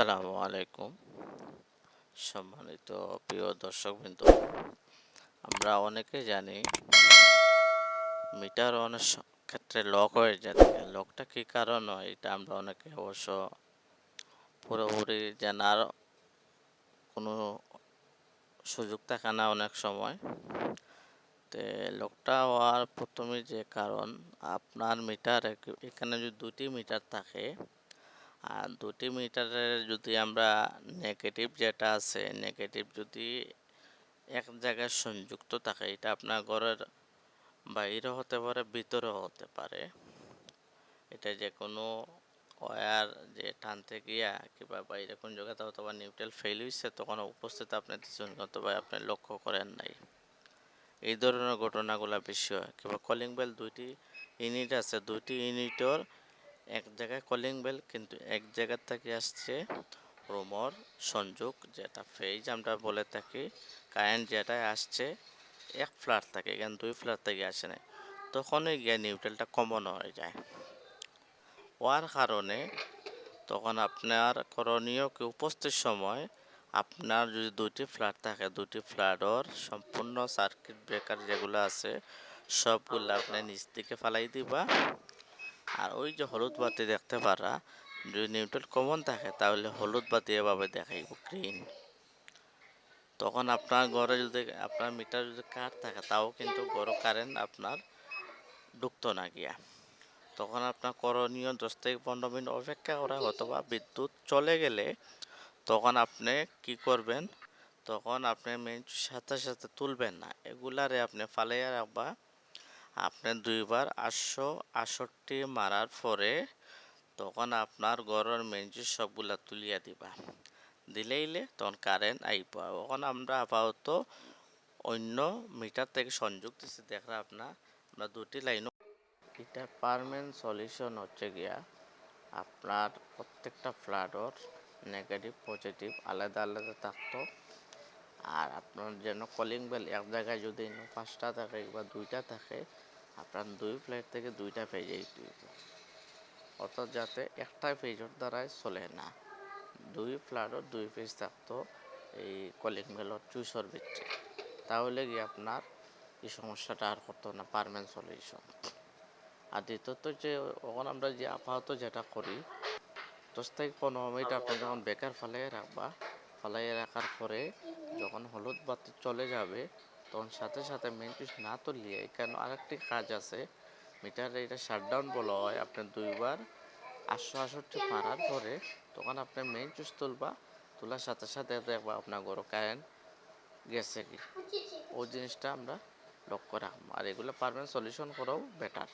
আসসালামু আলাইকুম। সম্মানিত প্রিয় দর্শকবৃন্দ, আমরা অনেকে জানি মিটার অনেক ক্ষেত্রে লক হয়ে যায় লকটা কী কারণ হয়? এটা আমরা অনেকে অবশ্য পুরোপুরি জানার কোনো সুযোগ থাকে না অনেক সময়। তে লকটা হওয়ার প্রথমে যে কারণ, আপনার মিটার এখানে যদি দুটি মিটার থাকে আর দুটি মিটারের যদি আমরা নেগেটিভ যেটা আছে নেগেটিভ যদি এক জায়গায় সংযুক্ত থাকে, এটা আপনার ঘরের বাইরে হতে পারে, ভিতরেও হতে পারে। এটা যে কোনো ওয়্যার যে টানতে গিয়া কিংবা বাইরে কোন জায়গাতে অথবা নিউট্রাল ফেল হয়েছে তখন উপস্থিত আপনি দিচ্ছেন অথবা আপনি লক্ষ্য করেন নাই। এই ধরনের ঘটনাগুলো বেশি হয়। কিংবা কলিং বেল দুইটি ইউনিট আছে, দুইটি ইউনিটর এক জায়গায় কলিং বেল কিন্তু এক জায়গার থেকে আসছে রোমর সংযোগ, যেটা ফেজ আমরা বলে থাকি কারেন্ট যেটাই আসছে, এক ফ্ল্যাট থেকে এখানে দুই ফ্ল্যাট থেকে আসে না তখনই গিয়ে নিউট্রালটা কমন হয়ে যায়। হওয়ার কারণে তখন আপনার করণীয় কি? উপস্থিত সময় আপনার যদি দুটি ফ্ল্যাট থাকে দুটি ফ্ল্যাটর সম্পূর্ণ সার্কিট ব্রেকার যেগুলো আছে, সবগুলো আপনি নিচ থেকে ফালাই দিবা। আর ওই যে হলুদ বাতি দেখতে পারা, যদি নিউট্রাল কমন থাকে, তাহলে হলুদ বাতি এভাবে দেখাইব গ্রিন তখন আপনার ঘরে যদি, আপনার মিটার যদি কাট থাকে, তাও কিন্তু গরম কারেন্ট আপনার ঢুকতো না গিয়া। তখন আপনার করণীয় দশ থেকে পনেরো মিনিট অপেক্ষা করা, অথবা বিদ্যুৎ চলে গেলে তখন আপনি কি করবেন? তখন আপনি মেন সাথে সাথে তুলবেন না। এগুলারে আপনি ফালাইয়া রাখবা আপনি দুইবার আটশো আটষট্টি মারার পরে তখন আপনার ঘরের মেঞ্জি সবগুলা তুলিয়া দিবা। দিলেইলে তখন কারেন্ট আইব। এখন আমরা আপাতত অন্য মিটার থেকে সংযোগ দিচ্ছি দেখা আপনার আমরা দুটি লাইন এটা পারমানেন্ট সলিউশন হচ্ছে গিয়া আপনার প্রত্যেকটা ফ্ল্যাটর নেগেটিভ পজিটিভ আলাদা আলাদা থাকতো। আর আপনার যেন কলিং বেল এক জায়গায় যদি পাঁচটা থাকে বা দুইটা থাকে, আপনার দুই ফ্ল্যাট থেকে দুইটা তুলব অর্থাৎ যাতে একটা পেজের দ্বারাই চলে না। দুই ফ্ল্যাটর দুই পেজ থাকতো এই কলিং বেলর চুইসর ভিত্তি তাহলে গিয়ে আপনার এই সমস্যাটা আর করতো না পারমানেন্ট সলিউশন আর দ্বিতীয়ত যে ওখানে আমরা যে আপাতত যেটা করি, দশ থেকে পনেরো মিনিট আপনি যখন বেকার ফালাইয়ে রাখবা ফালাইয়ে রাখার পরে যখন হলুদ বাতি চলে যাবে তখন সাথে সাথে মেন সুইচ না তুললিয়ে এখানে আরেকটি কাজ আছে মিটার এটা শাটডাউন বলা হয় আপনি দুইবার আটশো আষট্টি মারার পরে তখন আপনি মেন সুইচ তুলবা তোলার সাথে সাথে দেখবা আপনার গরম কারেন্ট গেছে কি। ওই জিনিসটা আমরা লক্ষ্য রাখব। আর এগুলো পারমানেন্ট সলিউশন করাও বেটার